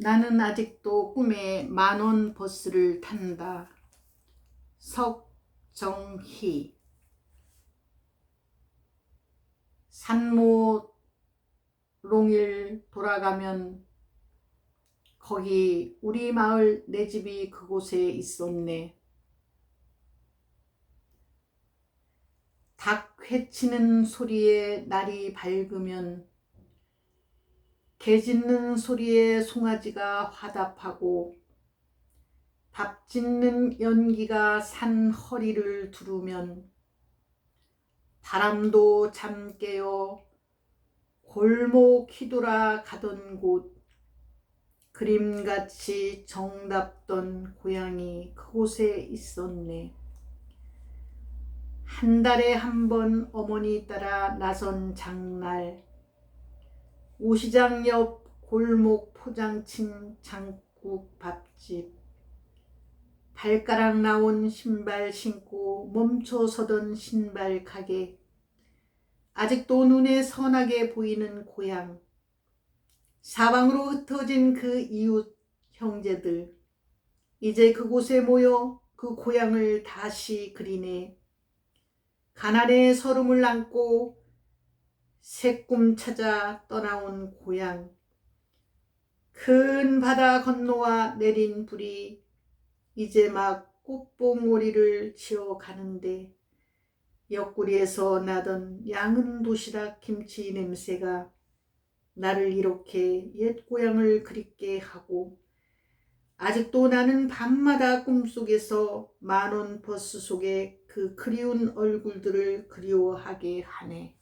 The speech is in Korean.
나는 아직도 꿈에 만원 버스를 탄다. 석정희 산모 롱일 돌아가면 거기 우리 마을 내 집이 그곳에 있었네. 닭 회치는 소리에 날이 밝으면 개 짖는 소리에 송아지가 화답하고 밥 짓는 연기가 산 허리를 두르면 바람도 잠 깨어 골목 휘돌아 가던 곳 그림같이 정답던 고향이 그곳에 있었네. 한 달에 한 번 어머니 따라 나선 장날 오시장 옆 골목 포장층 장국 밥집. 발가락 나온 신발 신고 멈춰 서던 신발 가게. 아직도 눈에 선하게 보이는 고향. 사방으로 흩어진 그 이웃 형제들. 이제 그곳에 모여 그 고향을 다시 그리네. 가난의 서름을 안고 새꿈 찾아 떠나온 고향 큰 바다 건너와 내린 불이 이제 막 꽃봉오리를 지어 가는데 옆구리에서 나던 양은 도시락 김치 냄새가 나를 이렇게 옛 고향을 그립게 하고 아직도 나는 밤마다 꿈속에서 만원 버스 속에 그 그리운 얼굴들을 그리워하게 하네.